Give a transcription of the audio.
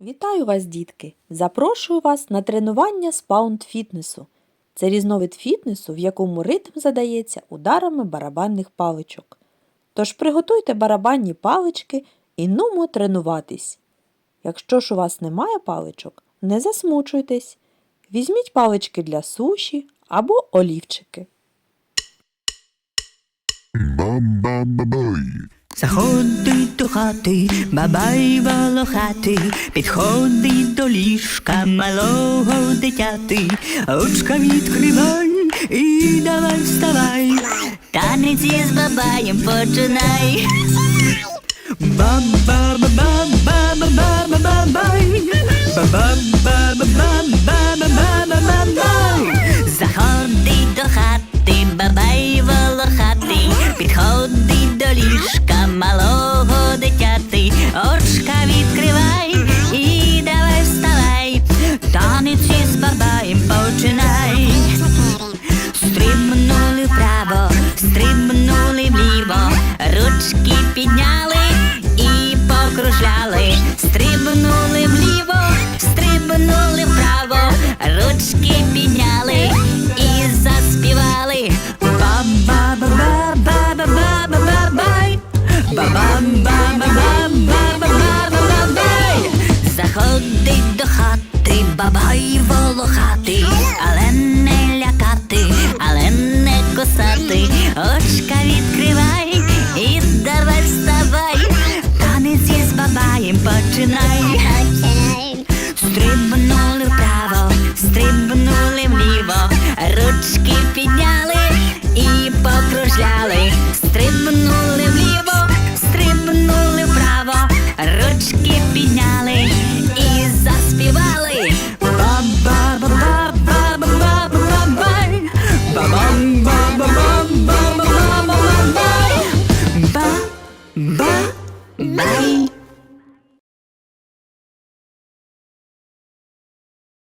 Вітаю вас, дітки! Запрошую вас на тренування з паунд-фітнесу. Це різновид фітнесу, в якому ритм задається ударами барабанних паличок. Тож приготуйте барабанні палички і нумо тренуватись. Якщо ж у вас немає паличок, не засмучуйтесь. Візьміть палички для суші або олівчики. Бам-бам-бабай. Заходить до хати, бабай волохати, підходить до ліжка малого дитяти, очка відкривай і давай вставай, танець із бабаєм починай. Бам-бам-бам-бам-бам-бам-бай, малого дитяти, очка відкривай і давай вставай, танець із бабаєм починай. Стрибнули вправо, стрибнули вліво, ручки підняли і покружляли, стрибнули бабай волохатий, але не лякати, але не косати, очка відкривай і давай вставай, танець із бабаєм починай.